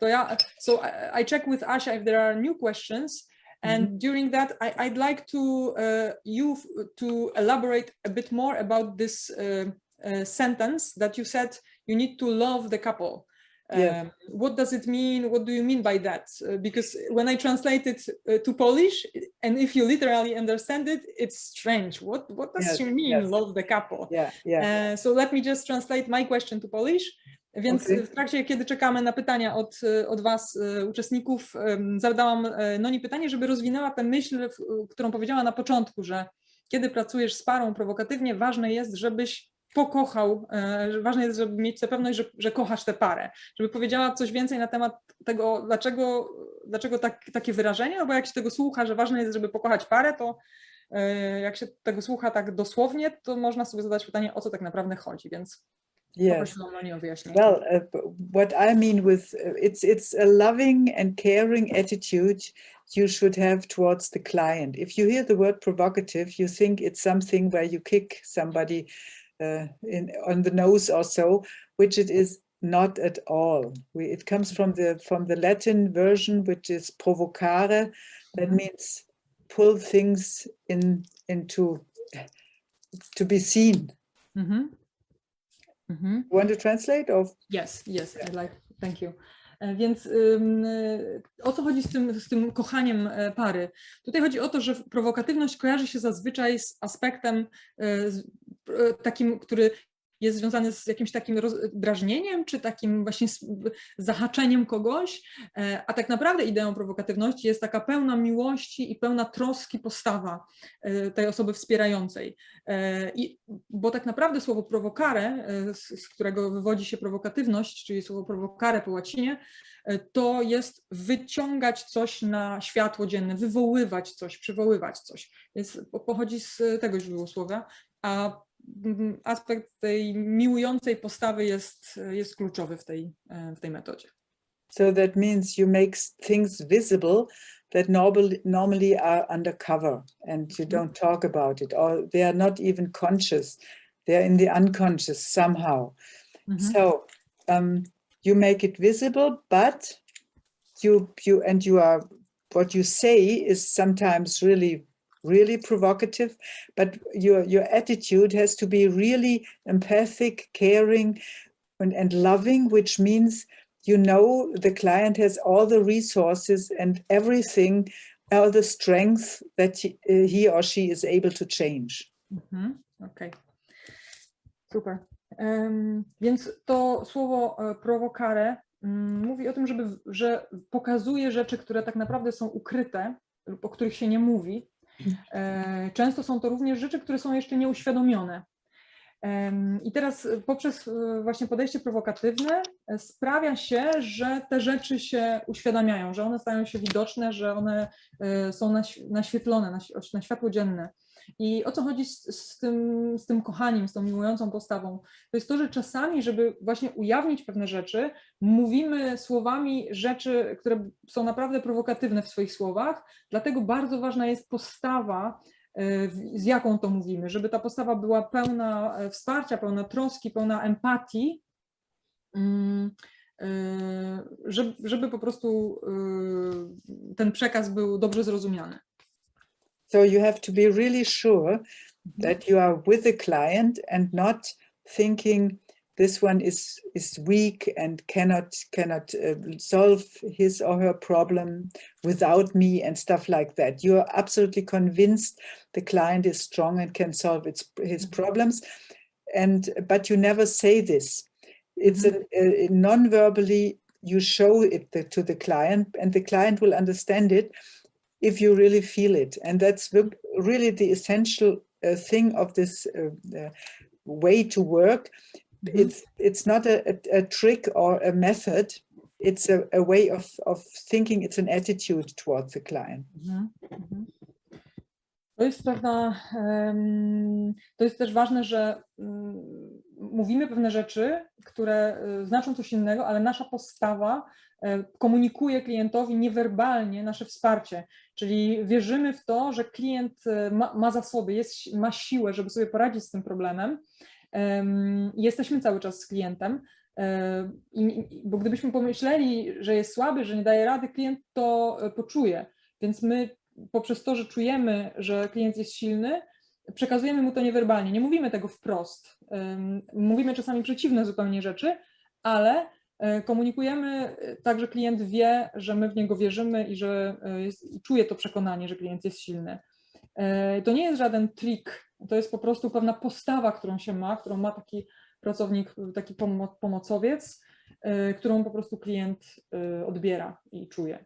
to ja, so I, I check with Asha if there are new questions. And during that, I, I'd like to uh, you to elaborate a bit more about this uh, uh, sentence that you said you need to love the couple. Yeah. Um, what does it mean? What do you mean by that? Uh, because when I translate it uh, to Polish, and if you literally understand it, it's strange. What what does Yes, she mean? yes. Love the couple. Yeah, yeah. Uh, so let me just translate my question to Polish. Więc Okay. w trakcie, kiedy czekamy na pytania od, od Was, e, uczestników, zadałam e, Noni pytanie, żeby rozwinęła tę myśl, którą powiedziała na początku, że kiedy pracujesz z parą prowokatywnie, ważne jest, żebyś pokochał, e, ważne jest, żeby mieć tę pewność, że, że kochasz tę parę. Żeby powiedziała coś więcej na temat tego, dlaczego, dlaczego tak, takie wyrażenie, no bo jak się tego słucha, że ważne jest, żeby pokochać parę, to jak się tego słucha tak dosłownie, to można sobie zadać pytanie, o co tak naprawdę chodzi, więc Yes. poprosiłam Noni o. Well, uh, what I mean with uh, it's it's a loving and caring attitude you should have towards the client. If you hear the word provocative, you think it's something where you kick somebody uh, in on the nose or so, which it is not at all. We, it comes from the from the Latin version, which is provocare. That Mhm. means pull things in into to be seen. Mhm. Mhm. Want to translate or Yes, yes, I like, thank you. E, Więc e, o co chodzi z tym, z tym kochaniem e, pary? Tutaj chodzi o to, że prowokatywność kojarzy się zazwyczaj z aspektem takim, który jest związany z jakimś takim drażnieniem, czy takim właśnie zahaczeniem kogoś, e, a tak naprawdę ideą prowokatywności jest taka pełna miłości i pełna troski postawa e, tej osoby wspierającej. E, I, bo tak naprawdę słowo prowokare, z, którego wywodzi się prowokatywność, czyli słowo prowokare po łacinie, to jest wyciągać coś na światło dzienne, wywoływać coś, przywoływać coś. Więc po- pochodzi z tego źródłosłowia, a aspekt tej miłującej postawy jest, jest kluczowy w tej, w tej metodzie. So that means you make things visible that normally normally are undercover and you Mhm. don't talk about it, or they are not even conscious. They're in the unconscious somehow. Mhm. So um, you make it visible, but you you and you are what you say is sometimes really really provocative, but your your attitude has to be really empathic, caring, and, and loving, which means you know the client has all the resources and everything, all the strength that he, or she is able to change. Mhm, Okej. Super. Em, więc to słowo prowokare mm, mówi o tym, żeby, że pokazuje rzeczy, które tak naprawdę są ukryte lub o których się nie mówi. E, Często są to również rzeczy, które są jeszcze nieuświadomione. I teraz e, poprzez e, właśnie podejście prowokatywne sprawia się, że te rzeczy się uświadamiają, że one stają się widoczne, że one są naś- naświetlone, naś- na światło dzienne. I o co chodzi z, z, tym, z tym kochaniem, z tą miłującą postawą? To jest to, że czasami, żeby właśnie ujawnić pewne rzeczy, mówimy słowami rzeczy, które są naprawdę prowokatywne w swoich słowach, dlatego bardzo ważna jest postawa, e, z jaką to mówimy, żeby ta postawa była pełna e, wsparcia, pełna troski, pełna empatii, mm, e, żeby, żeby po prostu ten przekaz był dobrze zrozumiany. So you have to be really sure that you are with the client and not thinking this one is is weak and cannot cannot uh, solve his or her problem without me and stuff like that. You are absolutely convinced the client is strong and can solve its his Mhm. problems, and but you never say this. It's a, a non-verbally you show it the- to the client, and the client will understand it if you really feel it. And that's really the essential uh, thing of this uh, uh, way to work. Mhm. it's it's not a, a, a trick or a method. It's a, a way of, of thinking. It's an attitude towards the client. Mhm, mhm. To jest pewna, to jest też ważne, że mm, mówimy pewne rzeczy, które e, znaczą coś innego, ale nasza postawa e, komunikuje klientowi niewerbalnie nasze wsparcie, czyli wierzymy w to, że klient e, ma, ma zasoby, jest, ma siłę, żeby sobie poradzić z tym problemem. Jesteśmy cały czas z klientem. E, Bo gdybyśmy pomyśleli, że jest słaby, że nie daje rady, klient to poczuje. Więc my poprzez to, że czujemy, że klient jest silny, przekazujemy mu to niewerbalnie. Nie mówimy tego wprost. Mówimy czasami przeciwne zupełnie rzeczy, ale e, komunikujemy e, tak, że klient wie, że my w niego wierzymy i że e, czuje to przekonanie, że klient jest silny. To nie jest żaden trik, to jest po prostu pewna postawa, którą się ma, którą ma taki pracownik, taki pomo- pomocowiec, którą po prostu klient odbiera i czuje.